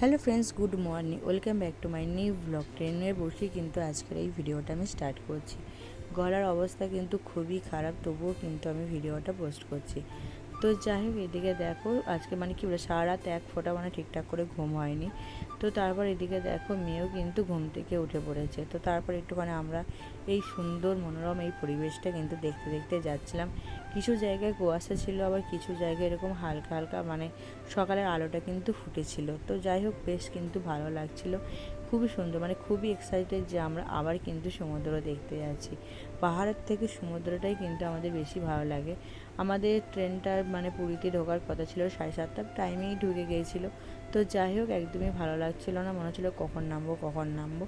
Hello friends, good morning. Welcome back to my new blog. ট্রেনে বসে কিন্তু আজকের এই ভিডিওটা আমি স্টার্ট করছি। গলার অবস্থা কিন্তু খুবই খারাপ, তবুও কিন্তু আমি ভিডিওটা পোস্ট করছি। তো যাই হোক, এদিকে দেখো, আজকে মানে কি বলে সারা রাত এক ফোঁটা মানে ঠিকঠাক করে ঘুম হয়নি। তো তারপর এদিকে দেখো, মেয়েও কিন্তু ঘুম থেকে উঠে পড়েছে। তো তারপর একটুখানি আমরা এই সুন্দর মনোরম এই পরিবেশটা কিন্তু দেখতে দেখতে যাচ্ছিলাম। কিছু জায়গায় কুয়াশা ছিল, আবার কিছু জায়গায় এরকম হালকা হালকা মানে সকালের আলোটা কিন্তু ফুটেছিল। তো যাই হোক, বেশ কিন্তু ভালো লাগছিল। খুবই সুন্দর মানে খুবই এক্সাইটেড যে আমরা আবার কিন্তু সমুদ্র দেখতে যাচ্ছি। পাহাড়ের থেকে সমুদ্রটাই কিন্তু আমাদের বেশি ভালো লাগে। আমাদের ট্রেনটার মানে পুরীতে ঢোকার কথা ছিল, সাড়ে সাতটার টাইমেই ঢুকে গিয়েছিল। তো যাই হোক, একদমই ভালো লাগছিল না, মনে হচ্ছিল কখন নামবো কখন নামবো।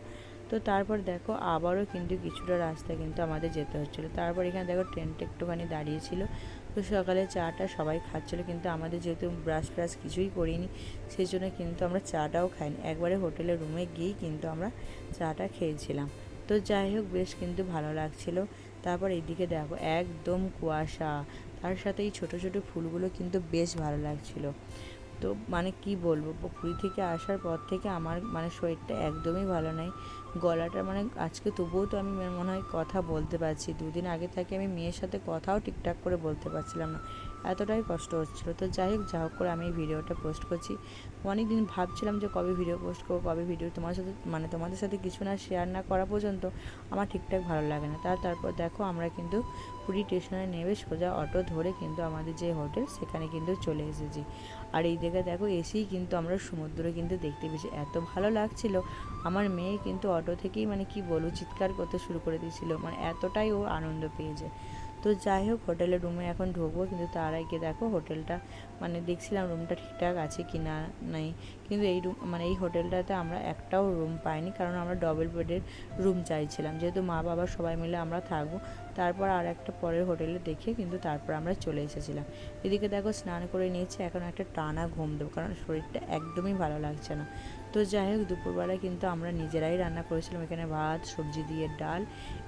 তো তারপর দেখো আবারও কিন্তু কিছুটা রাস্তা কিন্তু আমাদের যেতে হচ্ছিল। তারপর এখানে দেখো ট্রেনটা একটুখানি দাঁড়িয়েছিল। তো সকালে চাটা সবাই খাচ্ছিলো কিন্তু আমাদের যেহেতু ব্রাশ ফ্রাশ কিছুই করিনি সেই জন্য কিন্তু আমরা চাটাও খাইনি। একবারে হোটেলের রুমে গিয়েই কিন্তু আমরা চাটা খেয়েছিলাম। তো যাই হোক, বেশ কিন্তু ভালো লাগছিল। তারপর এইদিকে দেখো একদম কুয়াশা, তার সাথে এই ছোটো ছোটো ফুলগুলো কিন্তু বেশ ভালো লাগছিল। তো মানে কি বলব, পুরী থেকে আসার পর থেকে আমার মানে শরীরটা একদমই ভালো নেই। গলাটা মানে আজকে তবুও তো আমি মনে হয় কথা বলতে পারছি। দুদিন আগে থেকে আমি মেয়ের সাথে কথাও ঠিকঠাক করে বলতে পারছিলাম না। এতটাই কষ্ট হচ্ছিল। তো যাই হোক, যা হোক করে আমি এই ভিডিওটা পোস্ট করছি। অনেক দিন ভাবছিলাম যে কবে ভিডিও পোস্ট করব, কবে ভিডিও তোমার সাথে মানে তোমাদের সাথে কিছু না শেয়ার না করা পর্যন্ত আমার ঠিকঠাক ভালো লাগে না। তার, তারপর দেখো আমরা কিন্তু পুরী স্টেশনে নেমে সোজা অটো ধরে কিন্তু আমাদের যে হোটেল, সেখানে কিন্তু চলে এসেছি। আর এই জায়গায় দেখো এসেই কিন্তু আমরা সমুদ্র কিন্তু দেখতে পেয়েছি। এত ভালো লাগছিল। আমার মেয়ে কিন্তু অটো থেকেই মানে কি বলব, চিৎকার করতে শুরু করে দিয়েছিল। মানে এতটাই ও আনন্দ পেয়েছে। তো যাই হোক হোটেলের রুমে এখন ঢুকবো, কিন্তু তার আগে দেখো হোটেলটা মানে দেখছিলাম রুমটা ঠিকঠাক আছে কি না নাই। কিন্তু এই রুম মানে এই হোটেলটাতে আমরা একটাও রুম পাইনি, কারণ আমরা ডবল বেডের রুম চাইছিলাম। যেহেতু মা বাবা সবাই মিলে আমরা থাকব, তারপর আর একটা পরের হোটেলে দেখে কিন্তু তারপর আমরা চলে এসেছিলাম। এদিকে দেখো স্নান করে নিয়েছি, এখন একটা টানা ঘুম দেবো, কারণ শরীরটা একদমই ভালো লাগছে না। তো যাই হোক, দুপুরবেলা কিন্তু আমরা নিজেরাই রান্না করেছিলাম। এখানে ভাত, সবজি দিয়ে ডাল,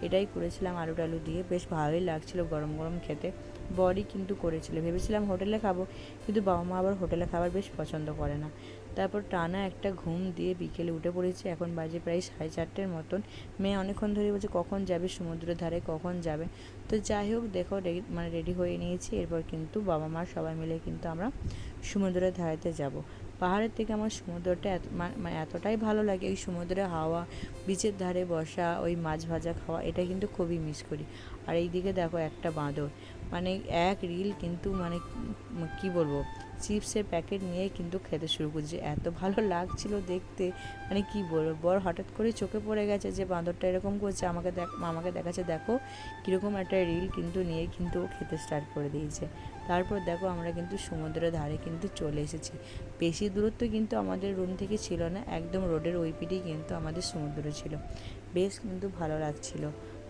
এটাই করেছিলাম আলু টালু দিয়ে। বেশ ভালোই লাগছিল গরম গরম খেতে। বড়ি কিন্তু করেছিল। ভেবেছিলাম হোটেলে খাব, কিন্তু বাবা মা আবার হোটেলে খাবার বেশ পছন্দ করে না। তারপর টানা একটা ঘুম দিয়ে বিকেলে উঠে পড়েছি। এখন বাজে প্রায় সাড়ে চারটের মতন। মেয়ে অনেকক্ষণ ধরে বলছে, কখন যাবে সমুদ্রের ধারে? কখন যাবে? তো যাই হোক, দেখো মানে রেডি হয়ে নিয়েছি। এরপর কিন্তু বাবা মা সবাই মিলে কিন্তু আমরা সমুদ্রের ধারেতে যাব। পাহাড়ের থেকে আমার সমুদ্রটা এত মানে এতটাই ভালো লাগে। ওই সমুদ্রে হাওয়া, বিচের ধারে বসা, ওই মাছ ভাজা খাওয়া, এটা কিন্তু খুবই মিস করি। আর এই দিকে দেখো একটা বাঁদর। মানে এক রিল কিন্তু মানে কি বলব? চিপসের প্যাকেট নিয়ে কিন্তু খেতে শুরু করছে এত ভালো লাগছিল দেখতে। মানে কি বলব, বর হঠাৎ করে চোখে পড়ে গেছে যে, বাঁদরটা এরকম করছে, আমাকে দেখ, আমাকে দেখাচ্ছে, দেখো কীরকম একটা রিল কিন্তু নিয়ে কিন্তু ও খেতে স্টার্ট করে দিয়েছে। তারপর দেখো আমরা কিন্তু সমুদ্রের ধারে কিন্তু চলে এসেছি। বেশি দূরত্ব কিন্তু আমাদের রুম থেকে ছিল না, একদম রোডের ওই পিঠেই কিন্তু আমাদের সমুদ্র ছিল। বেশ কিন্তু ভালো লাগছিল।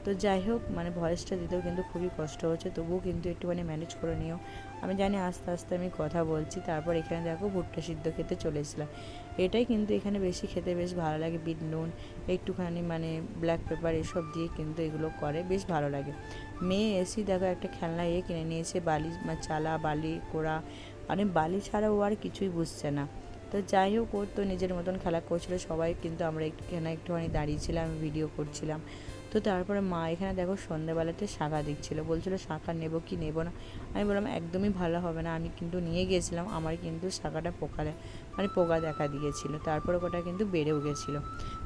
তো যাই হোক মানে ভয়েসটা দিতেও কিন্তু খুবই কষ্ট হচ্ছে, তবুও কিন্তু একটুখানি ম্যানেজ করে নিও। আমি জানি আস্তে আস্তে আমি কথা বলছি, তারপর এখানে দেখো ভুট্টা সিদ্ধ খেতে চলে এসলাম এটাই কিন্তু এখানে বেশি খেতে বেশ ভালো লাগে, বিট নুন, একটুখানি মানে ব্ল্যাক পেপার এসব দিয়ে কিন্তু এগুলো করে, বেশ ভালো লাগে। মেয়ে এসি দেখো একটা খেলনা ইয়ে কিনে নিয়েছে, বালি চালা, বালি, কোড়া মানে বালি ছাড়া ও আর কিছুই বুঝছে না। তো যাই হোক ওর তো নিজের মতন খেলা করছিল, সবাই কিন্তু আমরা একটুখানি একটুখানি দাঁড়িয়েছিলাম ভিডিও করছিলাম। তো তারপরে মা এখানে দেখো সন্ধ্যাবেলাতে শাঁখা দিচ্ছিল বলছিলো, শাঁখা নেব কি নেব না? আমি বললাম, একদমই ভালো হবে না। আমি কিন্তু নিয়ে গিয়েছিলাম আমার কিন্তু শাঁখাটা পোকা মানে পোকা দেখা দিয়েছিলো। তারপরে ওটা কিন্তু বেড়েও গেছিল।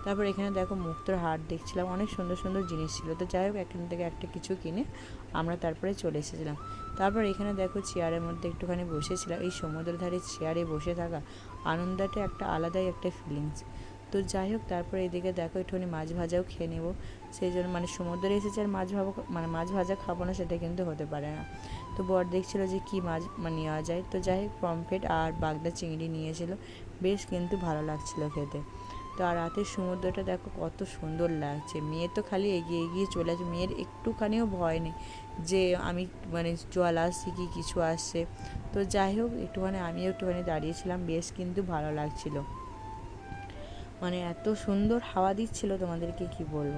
তারপর এখানে দেখো মুক্তর হাট দেখছিলাম, অনেক সুন্দর সুন্দর জিনিস ছিল। তো যাই হোক, এখান থেকে একটা কিছু কিনে আমরা তারপরে চলে এসেছিলাম। তারপর এখানে দেখো চেয়ারের মধ্যে একটুখানি বসেছিলাম। এই সমুদ্র ধারে চেয়ারে বসে থাকা আনন্দটা একটা আলাদাই একটা ফিলিংস তো যাই হোক, তারপরে এদিকে দেখো একটুখানি মাছ ভাজাও খেয়ে নেব। সেই জন্য মানে সমুদ্রে এসেছে আর মাছ ভাবো মানে মাছ ভাজা খাব না, সেটা কিন্তু হতে পারে না। তো বর দেখছিলো যে কী মাছ মানে নেওয়া যায়। তো যাই হোক, পমফ্রেট আর বাগদা চিংড়ি নিয়েছিল। বেশ কিন্তু ভালো লাগছিল খেতে। তো আর রাতের সমুদ্রটা দেখো কত সুন্দর লাগছে। মেয়ে তো খালি এগিয়ে এগিয়ে চলে আসে। মেয়ের একটুখানিও ভয় নেই যে আমি মানে জল আসছে কি কিছু আসছে। তো যাই হোক, একটুখানি আমিও একটুখানি দাঁড়িয়েছিলাম বেশ কিন্তু ভালো লাগছিল। মানে এত সুন্দর হাওয়া দিচ্ছিল তোমাদেরকে কি বলব?